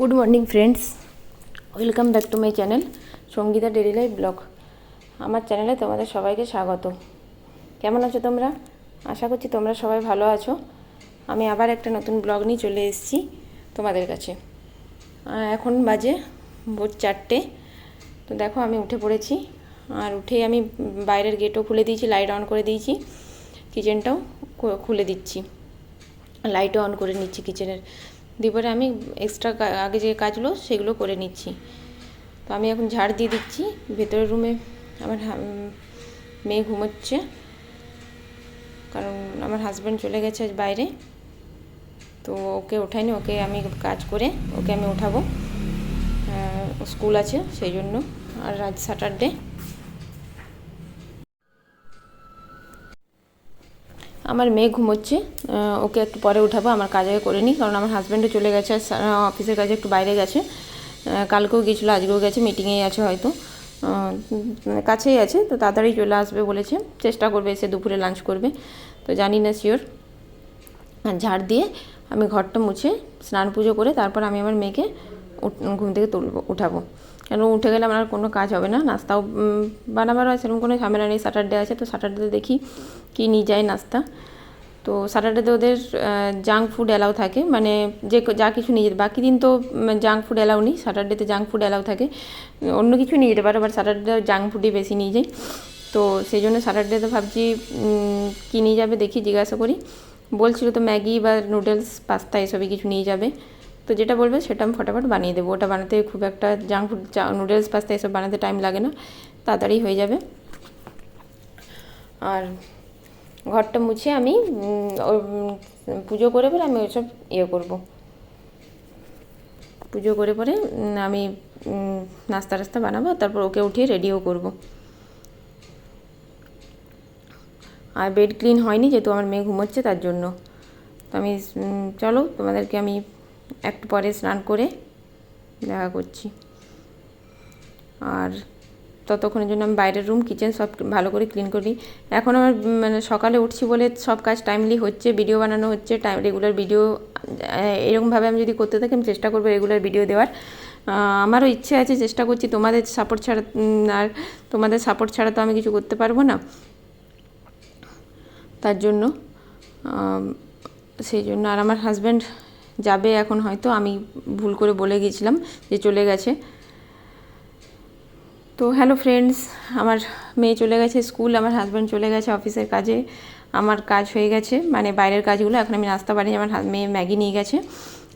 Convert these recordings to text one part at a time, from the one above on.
Good morning friends welcome back to my channel Sangeeta daily life blog আমার চ্যানেলে তোমাদের সবাইকে স্বাগত। কেমন আছো তোমরা? আশা করছি তোমরা সবাই ভালো আছো। আমি আবার একটা নতুন ব্লগ নিয়ে চলে এসেছি তোমাদের কাছে। এখন বাজে ভোর চারটে। তো দেখো, আমি উঠে পড়েছি। আর উঠে আমি বাইরের গেটও খুলে দিয়েছি লাইট অন করে দিয়েছি। কিচেনটাও খুলে দিচ্ছি। লাইটও অন করে নিচ্ছি কিচেনের দিয়ে আমি এক্সট্রা আগে যে কাজগুলো সেগুলো করে নিচ্ছি। তো আমি এখন ঝাড় দিয়ে দিচ্ছি, ভেতরের রুমে আমার মেয়ে ঘুমোচ্ছে। কারণ আমার হাজব্যান্ড চলে গেছে আজ বাইরে। তো ওকে ওঠাইনি ওকে আমি কাজ করে, ওকে আমি ওঠাবো স্কুল আছে সেই জন্য। আর আজ স্যাটারডে আমার মেয়ে ঘুমোচ্ছে ওকে একটু পরে উঠাবো, আমার কাজ করে নিই, কারণ আমার হাজব্যান্ডও চলে গেছে অফিসের কাজে একটু বাইরে গেছে। কালকেও গিয়েছিল, আজকেও গেছে মিটিংয়েই আছে হয়তো। কাছেই আছে, তো তাড়াতাড়ি চলে আসবে বলেছে, চেষ্টা করবে এসে দুপুরে লাঞ্চ করবে, তো জানি না শিওর ঝাড় দিয়ে আমি ঘরটা মুছে, স্নান পুজো করে তারপর আমি আমার মেয়েকে ঘুম থেকে তুলব, উঠাবো। কেন উঠে গেলে আমার আর কোনো কাজ হবে না? নাস্তাও বানাবার বানাবারও সেরকম কোনো ঝামেলা নেই। স্যাটারডে আছে তো স্যাটারডেতে দেখি কী নিয়ে যায় নাস্তা। তো স্যাটারডেতে ওদের জাঙ্ক ফুড অ্যালাউ থাকে। মানে যে যা কিছু নিয়ে যেতে, বাকি দিন তো জাঙ্ক ফুড অ্যালাউ নেই। স্যাটারডেতে জাঙ্ক ফুড অ্যালাউ থাকে। অন্য কিছু নিয়ে যেতে পারে বাট স্যাটারডে জাঙ্ক ফুডই বেশি নিয়ে যাই তো সেই জন্য স্যাটারডেতে ভাবছি কী নিয়ে যাবে দেখি, জিজ্ঞাসা করি। বলছিল তো ম্যাগি বা নুডলস পাস্তা এসবই কিছু নিয়ে যাবে। তো যেটা বলবে সেটা আমি ফটাফট বানিয়ে দেবো। ওটা বানাতে খুব একটা জাঙ্ক ফুড নুডলস পাস্তা এসব বানাতে টাইম লাগে না। তাড়াতাড়ি হয়ে যাবে। আর ঘরটা মুছে আমি পুজো করে পরে আমি ওইসব ইয়ে করব। পুজো করে পরে আমি নাস্তা টাস্তা বানাবো তারপর ওকে উঠিয়ে রেডিও করব। আর বেড ক্লিন হয়নি যেহেতু আমার মেয়ে ঘুমোচ্ছে তার জন্য। তো আমি চলো তোমাদেরকে আমি একটু পরে স্নান করে দেখা করছি। আর ততক্ষণের জন্য আমি বাইরের রুম কিচেন সব ভালো করে ক্লিন করি এখন আমার মানে সকালে উঠছি বলে সব কাজ টাইমলি হচ্ছে ভিডিও বানানো হচ্ছে টাইম রেগুলার ভিডিও এরকমভাবে আমি যদি করতে থাকি আমি চেষ্টা করব রেগুলার ভিডিও দেওয়ার। আমারও ইচ্ছে আছে, চেষ্টা করছি তোমাদের সাপোর্ট ছাড়া আর তোমাদের সাপোর্ট ছাড়া তো আমি কিছু করতে পারব না। তার জন্য সেই জন্য আর আমার হাজব্যান্ড যাবে এখন হয়তো, আমি ভুল করে বলে গিয়েছিলাম যে চলে গেছে। তো হ্যালো ফ্রেন্ডস আমার মেয়ে চলে গেছে স্কুল আমার হাজব্যান্ড চলে গেছে অফিসের কাজে। আমার কাজ হয়ে গেছে মানে বাইরের কাজগুলো, এখন আমি নাস্তা বানিয়ে আমার মেয়ে ম্যাগি নিয়ে গেছে।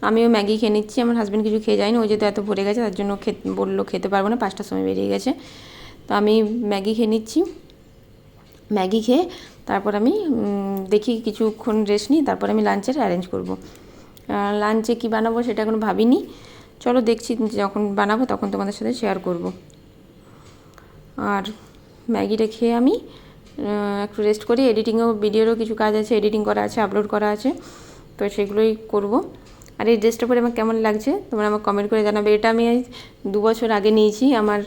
আমিও ম্যাগি খেয়ে নিচ্ছি, আমার হাজব্যান্ড কিছু খেয়ে যায়নি, ও যেহেতু এত ভরে গেছে, তার জন্য বলল খেতে পারব না, পাঁচটার সময় বেরিয়ে গেছে। তো আমি ম্যাগি খেয়ে নিচ্ছি। ম্যাগি খেয়ে তারপর আমি দেখি কিছুক্ষণ রেস্ট নিই, তারপর আমি লাঞ্চের অ্যারেঞ্জ করব। লাঞ্চে কি বানাবো সেটা এখন ভাবিনি। চলো দেখছি যখন বানাবো তখন তোমাদের সাথে শেয়ার করব। আর ম্যাগিটা খেয়ে আমি একটু রেস্ট করি। এডিটিংও ভিডিওরও কিছু কাজ আছে এডিটিং করা আছে আপলোড করা আছে। তো সেগুলোই করব। আর এই ড্রেসটা পরে আমার কেমন লাগছে তোমরা আমাকে কমেন্ট করে জানাবে। এটা আমি দু বছর আগে নিয়েছি। আমার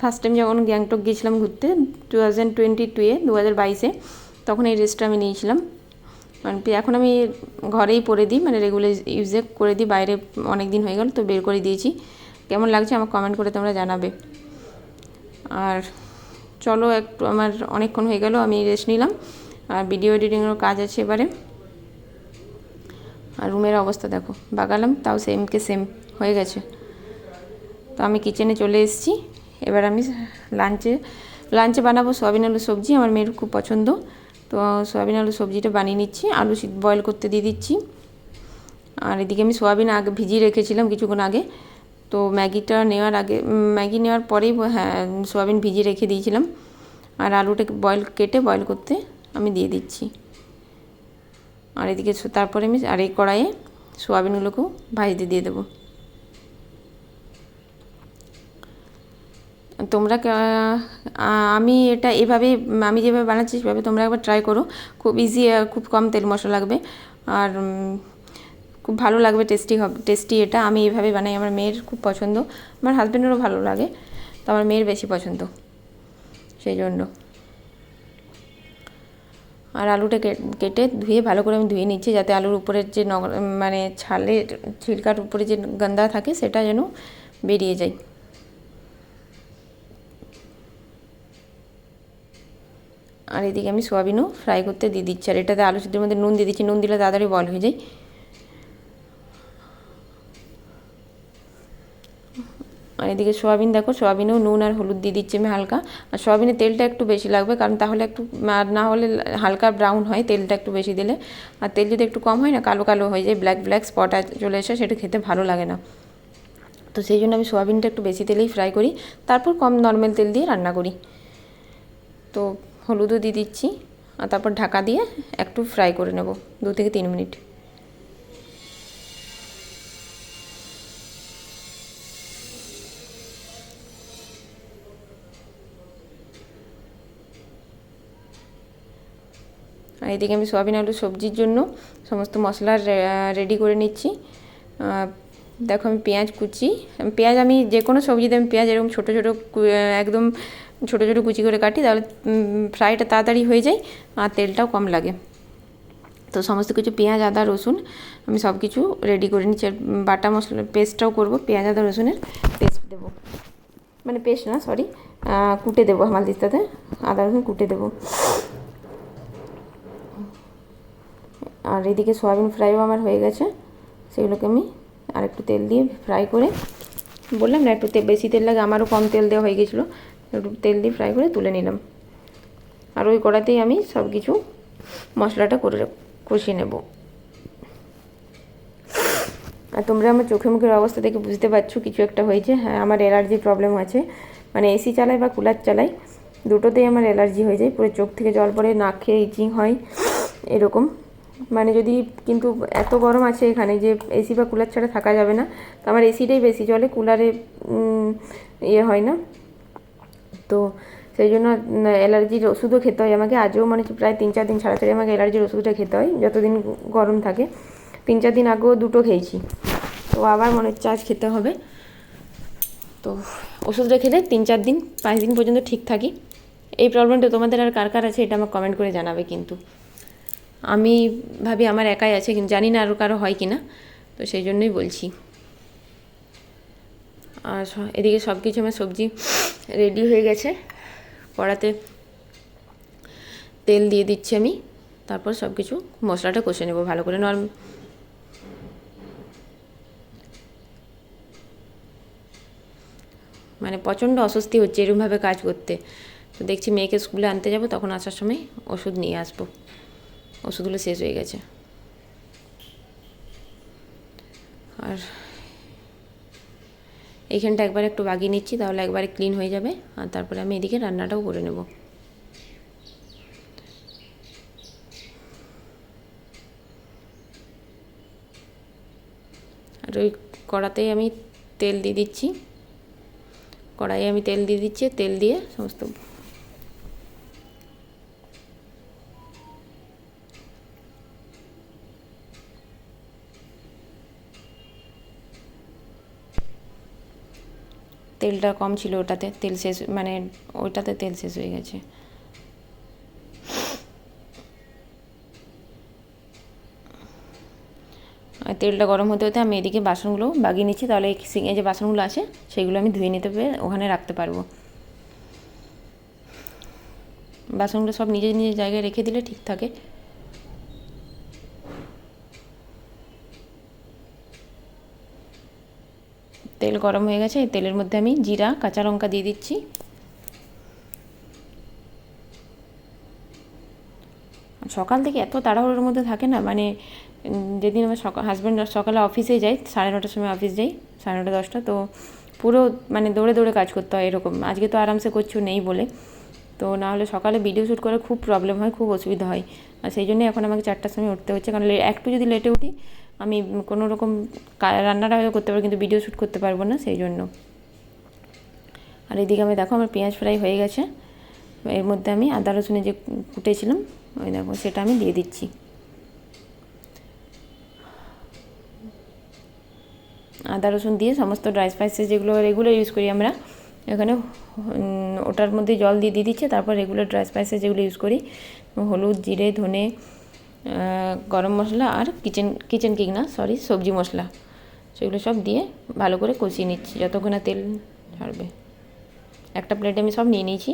ফার্স্ট টাইম যখন গ্যাংটক গিয়েছিলাম ঘুরতে টু থাউজেন্ড টোয়েন্টি টুয়ে দু হাজার বাইশে, তখন এই ড্রেসটা আমি নিয়েছিলাম। মানে এখন আমি ঘরেই পরে দিই মানে রেগুলার ইউজে করে দিই, বাইরে অনেক দিন হয়ে গেল তো বের করে দিয়েছি। কেমন লাগছে আমাকে কমেন্ট করে তোমরা জানাবে। আর চলো একটু আমার অনেকক্ষণ হয়ে গেল, আমি রেস্ট নিলাম। আর ভিডিও এডিটিংয়েরও কাজ আছে এবারে। আর রুমের অবস্থা দেখো, বাগালাম, তাও সেমকে সেম হয়ে গেছে। তো আমি কিচেনে চলে এসেছি। এবার আমি লাঞ্চে লাঞ্চে বানাবো সোয়াবিন আলু সবজি, আমার মেয়ের খুব পছন্দ। তো সোয়াবিন আলু সবজিটা বানিয়ে নিচ্ছি। আলু বয়েল করতে দিয়ে দিচ্ছি। আর এদিকে আমি সোয়াবিন আগে ভিজিয়ে রেখেছিলাম কিছুক্ষণ আগে। তো ম্যাগিটা নেওয়ার আগে ম্যাগি নেওয়ার পরেই হ্যাঁ সোয়াবিন ভিজিয়ে রেখে দিয়েছিলাম। আর আলুটাকে বয়েল কেটে বয়েল করতে আমি দিয়ে দিচ্ছি। আর এদিকে তারপরে আমি, আর এই কড়াইয়ে সোয়াবিনগুলোকেও ভাজতে দিয়ে দেবো। তোমরা আমি এটা এভাবে, আমি যেভাবে বানাচ্ছি সেভাবে তোমরা একবার ট্রাই করো। খুব ইজি আর খুব কম তেল মশলা লাগবে। আর খুব ভালো লাগবে টেস্টি হবে টেস্টি এটা। আমি এভাবে বানাই, আমার মেয়ের খুব পছন্দ। আমার হাজব্যান্ডেরও ভালো লাগে, তো আমার মেয়ের বেশি পছন্দ। সেই জন্য। আর আলুটা কেটে ধুয়ে ভালো করে আমি ধুয়ে নিচ্ছি, যাতে আলুর উপরের যে নগ মানে ছালের, ছিলকার উপরে যে গন্ধা থাকে, সেটা যেন বেরিয়ে যায়। আর এদিকে আমি সোয়াবিনও ফ্রাই করতে দিয়ে দিচ্ছি। আর এটাতে আলু সিদ্ধের মধ্যে নুন দিয়ে দিচ্ছি। নুন দিলে তাড়াতাড়ি বল হয়ে যায়। আর এদিকে সোয়াবিন দেখো, সোয়াবিনেও নুন আর হলুদ দিয়ে দিচ্ছি আমি হালকা। আর সোয়াবিনের তেলটা একটু বেশি লাগবে, কারণ তাহলে একটু না হলে হালকা ব্রাউন হয় তেলটা একটু বেশি দিলে। আর তেল যদি একটু কম হয় না, কালো কালো হয়ে যায় ব্ল্যাক ব্ল্যাক স্পট চলে এসে সেটা খেতে ভালো লাগে না। তো সেই জন্য আমি সোয়াবিনটা একটু বেশি তেলেই ফ্রাই করি। তারপর কম নর্মাল তেল দিয়ে রান্না করি। তো হলুদও দিয়ে দিচ্ছি আর তারপর ঢাকা দিয়ে একটু ফ্রাই করে নেব, দু থেকে তিন মিনিট। আর এদিকে আমি সোয়াবিন, আলু, সবজির জন্য সমস্ত মশলা রেডি করে নিচ্ছি। দেখো আমি পেঁয়াজ কুচি পেঁয়াজ, আমি যে কোনো সবজিতে আমি পেঁয়াজ এরকম ছোটো ছোটো একদম ছোটো ছোটো কুচি করে কাটি, তাহলে ফ্রাইটা তাড়াতাড়ি হয়ে যায়, আর তেলটাও কম লাগে। তো সমস্ত কিছু, পেঁয়াজ, আদা, রসুন, আমি সব কিছু রেডি করে নিচ্ছি। আর বাটা মশলা পেস্টটাও করব, পেঁয়াজ, আদা, রসুনের পেস্ট দেবো। মানে পেস্ট না সরি কুটে দেবো হামালদিস্তাতে আদা, রসুন কুটে দেবো। আর এদিকে সয়াবিন ফ্রাইও আমার হয়ে গেছে। সেগুলোকে আমি আর একটু তেল দিয়ে ফ্রাই করে, বললাম না, একটু বেশি তেল লাগে, আমারও কম তেল দেওয়া হয়ে গেছিল। তেল দিয়ে ফ্রাই করে তুলে নিলাম। আর ওই কড়াতেই আমি সব কিছু মশলাটা করে কষিয়ে নেব। আর তোমরা আমার চোখে মুখের অবস্থা দেখে বুঝতে পারছ কিছু একটা হয়েছে। হ্যাঁ আমার অ্যালার্জি প্রবলেম আছে। মানে এসি চালাই বা কুলার চালাই, দুটোতেই আমার অ্যালার্জি হয়ে যায়। পুরো চোখ থেকে জল পড়ে, নাক খেয়ে ইচিং হয়, এরকম। মানে যদি কিন্তু এত গরম আছে এখানে যে এসি বা কুলার ছাড়া থাকা যাবে না। তো আমার এসিটাই বেশি চলে কুলারে ইয়ে হয় না। তো সেই জন্য অ্যালার্জির ওষুধও খেতে হয়। আমাকে আজও মানে প্রায় তিন চার দিন ছাড়া ছাড়া আমাকে অ্যালার্জির ওষুধটা খেতে হয়, যতদিন গরম থাকে। তিন চার দিন আগেও দুটো খেয়েছি। তো আবার মনে হচ্ছে আজ খেতে হবে। তো ওষুধটা খেলে তিন চার দিন, পাঁচ দিন পর্যন্ত ঠিক থাকি। এই প্রবলেমটা তোমাদের আর কার কার আছে এটা আমাকে কমেন্ট করে জানাবে কিন্তু। আমি ভাবি আমার একাই আছে, কিন্তু জানি না আরও কারও হয় কি না তো সেই জন্যই বলছি। আর এদিকে সব কিছু আমার সবজি রেডি হয়ে গেছে। কড়াতে তেল দিয়ে দিচ্ছি আমি। তারপর সব কিছু মশলাটা কষে নেব ভালো করে। নর্ম মানে প্রচণ্ড অস্বস্তি হচ্ছে এরকমভাবে কাজ করতে। তো দেখছি মেয়েকে স্কুলে আনতে যাব, তখন আসার সময় ওষুধ নিয়ে আসব। ওষুধগুলো শেষ হয়ে গেছে। আর এইখানটা একবার একটু বাগিয়ে নিচ্ছি, তাহলে একবারে ক্লিন হয়ে যাবে। আর তারপরে আমি এদিকে রান্নাটাও করে নেব। আর ওই কড়াতেই আমি তেল দিয়ে দিচ্ছি। কড়াইয়ে আমি তেল দিয়ে দিচ্ছি, তেল দিয়ে সমস্ত তেলটা কম ছিল ওটাতে, তেল শেষ মানে ওইটাতে তেল শেষ হয়ে গেছে। তেলটা গরম হতে হতে আমি এদিকে বাসনগুলো বাগিয়ে নিচ্ছি, তাহলে এই সিঙে যে বাসনগুলো আছে, সেগুলো আমি ধুয়ে নিতে পেরে ওখানে রাখতে পারব। বাসনগুলো সব নিজের নিজের জায়গায় রেখে দিলে ঠিক থাকে। তেল গরম হয়ে গেছে, এই তেলের মধ্যে আমি জিরা, কাঁচা লঙ্কা দিয়ে দিচ্ছি। সকাল থেকে এত তাড়াহুড়োর মধ্যে থাকে না মানে যেদিন আমার সকাল হাজব্যান্ড সকালে অফিসে যাই সাড়ে নটার সময় অফিস যাই, সাড়ে নটা, দশটা, তো পুরো মানে দৌড়ে দৌড়ে কাজ করতে হয় এরকম। আজকে তো আরামসে করছ নেই বলে। তো না হলে সকালে ভিডিও শ্যুট করে খুব প্রবলেম হয়, খুব অসুবিধা হয়। আর সেই জন্যই এখন আমাকে চারটার সময় উঠতে হচ্ছে, কারণ একটু যদি লেটে উঠি আমি কোনো রকম রান্নাটা হয়তো করতে পারব, কিন্তু ভিডিও শ্যুট করতে পারব না, সেই জন্য। আর এদিকে আমি দেখো, আমার পেঁয়াজ ফ্রাই হয়ে গেছে। এর মধ্যে আমি আদা, রসুনে যে কুটেছিলাম, ওই দেখো, সেটা আমি দিয়ে দিচ্ছি। আদা, রসুন দিয়ে সমস্ত ড্রাই স্পাইসেস যেগুলো রেগুলার ইউজ করি আমরা, এখানে ওটার মধ্যে জল দিয়ে দিয়ে দিচ্ছে, তারপর রেগুলার ড্রাই স্পাইসেস যেগুলো ইউজ করি, হলুদ, জিরে, ধনে গরম মশলা আর কিচেন কিচেন কিক না সরি সবজি মশলা। সেগুলো সব দিয়ে ভালো করে কষিয়ে নিচ্ছি, যতক্ষণ না তেল ছাড়বে একটা প্লেটে আমি সব নিয়ে নিয়েছি।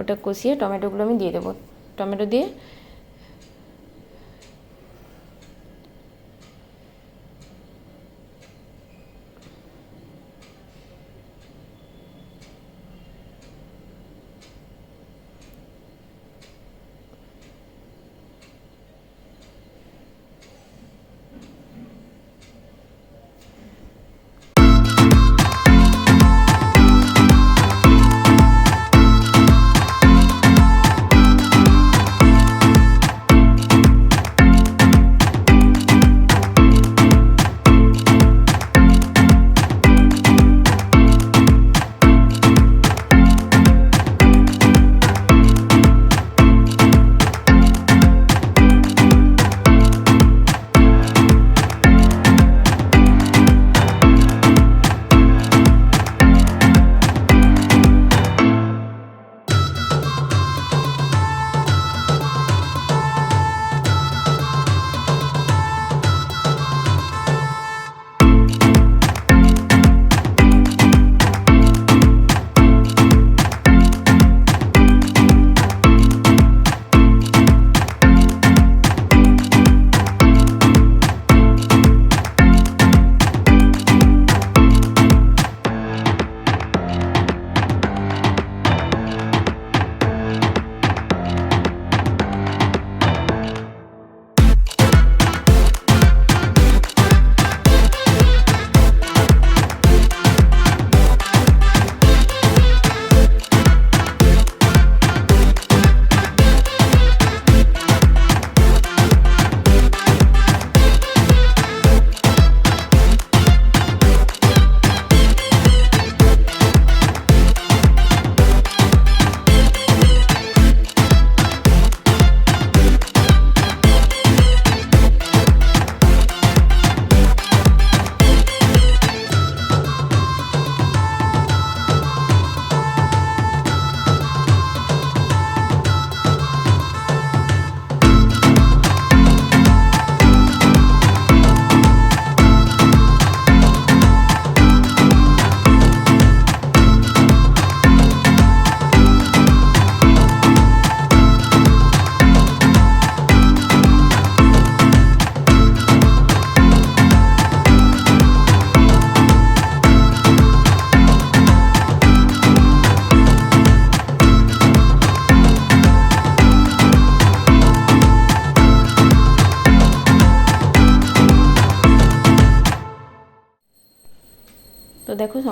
ওটা কষিয়ে টমেটোগুলো আমি দিয়ে দেবো। টমেটো দিয়ে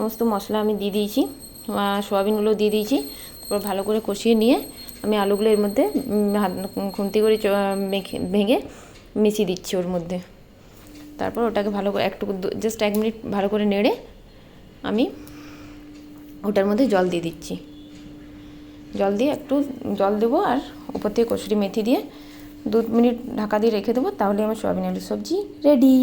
সমস্ত মশলা আমি দিয়ে দিয়েছি সোয়াবিনগুলো দিয়ে দিয়েছি, তারপর ভালো করে কষিয়ে নিয়ে আমি আলুগুলো এর মধ্যে খুন্তি করে মেখে, ভেঙে মিশিয়ে দিচ্ছি ওর মধ্যে। তারপর ওটাকে ভালো করে একটু জাস্ট এক মিনিট ভালো করে নেড়ে আমি ওটার মধ্যে জল দিয়ে দিচ্ছি। জল দিয়ে একটু জল দেবো আর উপর থেকে কসুরি মেথি দিয়ে দু মিনিট ঢাকা দিয়ে রেখে দেবো, তাহলে আমার সোয়াবিন আলুর সবজি রেডি।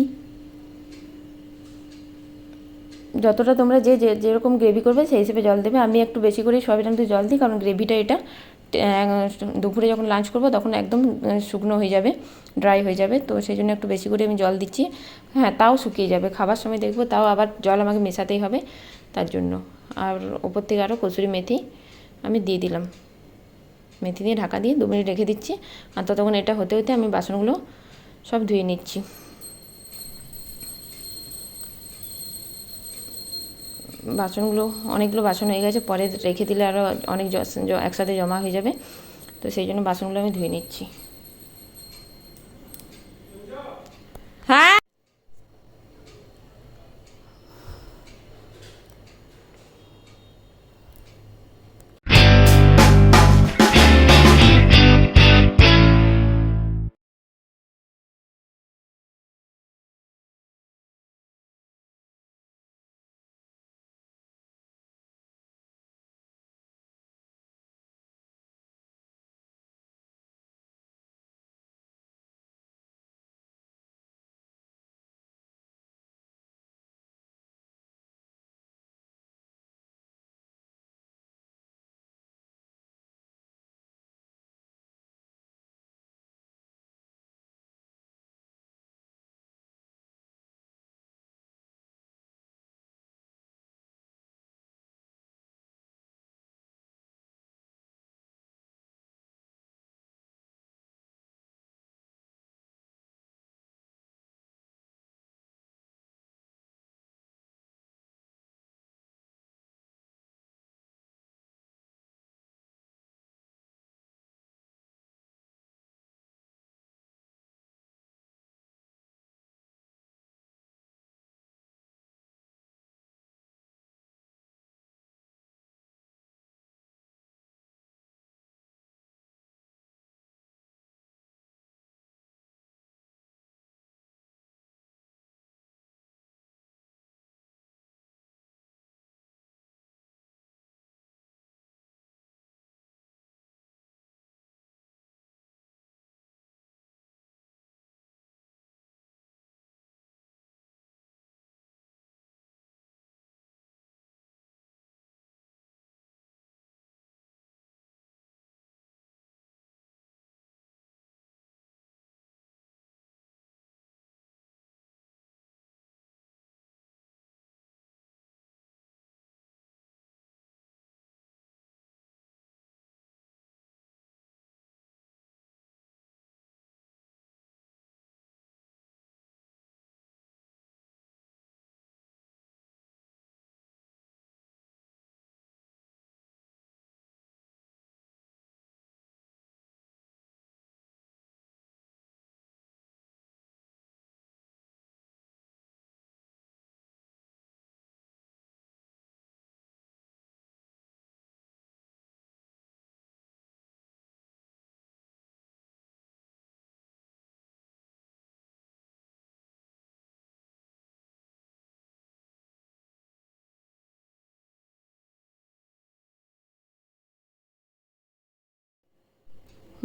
যতটা তোমরা যে যেরকম গ্রেভি করবে সেই হিসেবে জল দেবে। আমি একটু বেশি করে সয়াবিন আলুতে জল দিই, কারণ গ্রেভিটা এটা দুপুরে যখন লাঞ্চ করব তখন একদম শুকনো হয়ে যাবে ড্রাই হয়ে যাবে। তো সেই জন্য একটু বেশি করে আমি জল দিচ্ছি। হ্যাঁ তাও শুকিয়ে যাবে। খাবার সময় দেখব, তাও আবার জল আমাকে মেশাতেই হবে তার জন্য। আর ওপর থেকে আরও কসুরি মেথি আমি দিয়ে দিলাম। মেথি দিয়ে ঢাকা দিয়ে দু মিনিট রেখে দিচ্ছি। আর ততক্ষণ এটা হতে হতে আমি বাসনগুলো সব ধুয়ে নিচ্ছি। বাসনগুলো, অনেকগুলো বাসন হয়ে গেছে, পরে রেখে দিলে আরও অনেক একসাথে জমা হয়ে যাবে। তো সেই জন্য বাসনগুলো আমি ধুয়ে নিচ্ছি। হ্যাঁ!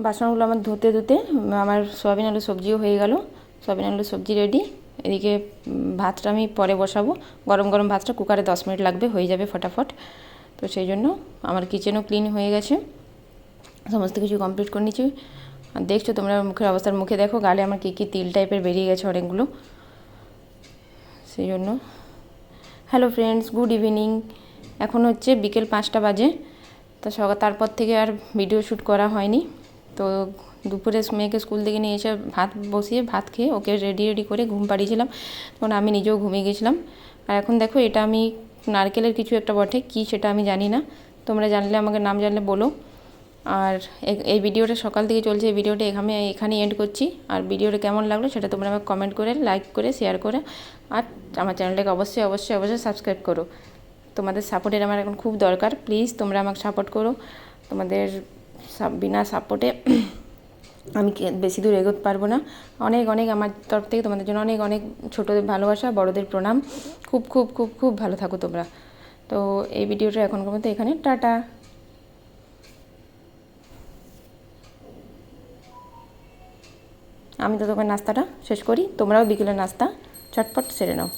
বাসনগুলো আমার ধুতে ধুতে আমার সয়াবিন আলু সবজিও হয়ে গেল। সয়াবিন আলু সবজি রেডি এদিকে ভাতটা আমি পরে বসাবো। গরম গরম ভাতটা কুকারে দশ মিনিট লাগবে, হয়ে যাবে ফটাফট। তো সেই জন্য আমার কিচেনও ক্লিন হয়ে গেছে। সমস্ত কিছু কমপ্লিট করে নিচ্ছি আর দেখছ তোমরা মুখের অবস্থার মুখে দেখো, গালে আমার কী কী তিল টাইপের বেরিয়ে গেছে অনেকগুলো। সেই জন্য। হ্যালো ফ্রেন্ডস গুড ইভিনিং এখন হচ্ছে বিকেল পাঁচটা বাজে। তা সকাল, তারপর থেকে আর ভিডিও শ্যুট করা হয়নি। তো দুপুরে মেয়েকে স্কুল থেকে নিয়ে এসে ভাত বসিয়ে ভাত খেয়ে ওকে রেডি রেডি করে ঘুম পাড়িয়েছিলাম। তখন আমি নিজেও ঘুমিয়ে গেছিলাম। আর এখন দেখো এটা আমি নারকেলের কিছু একটা বটে, কি সেটা আমি জানি না। তোমরা জানলে আমাকে নাম জানলে বলো। আর এই ভিডিওটা সকাল থেকে চলছে, এই ভিডিওটা এখানে এখানে এন্ড করছি। আর ভিডিওটা কেমন লাগল সেটা তোমরা আমাকে কমেন্ট করে লাইক করে শেয়ার করে। আর আমার চ্যানেলটাকে অবশ্যই অবশ্যই অবশ্যই সাবস্ক্রাইব করো। তোমাদের সাপোর্টের আমার এখন খুব দরকার। প্লিজ তোমরা আমাকে সাপোর্ট করো। তোমাদের বিনা সাপোর্টে আমি বেশি দূর এগোতে পারব না। অনেক অনেক আমার তরফ থেকে তোমাদের জন্য অনেক অনেক ছোটোদের ভালোবাসা, বড়দের প্রণাম। খুব খুব খুব খুব ভালো থাকো তোমরা। তো এই ভিডিওটা এখন পর্যন্ত এখানে, টাটা। আমি তো তোমার নাস্তাটা শেষ করি। তোমরাও বিকেলের নাস্তা চটপট সেরে নাও।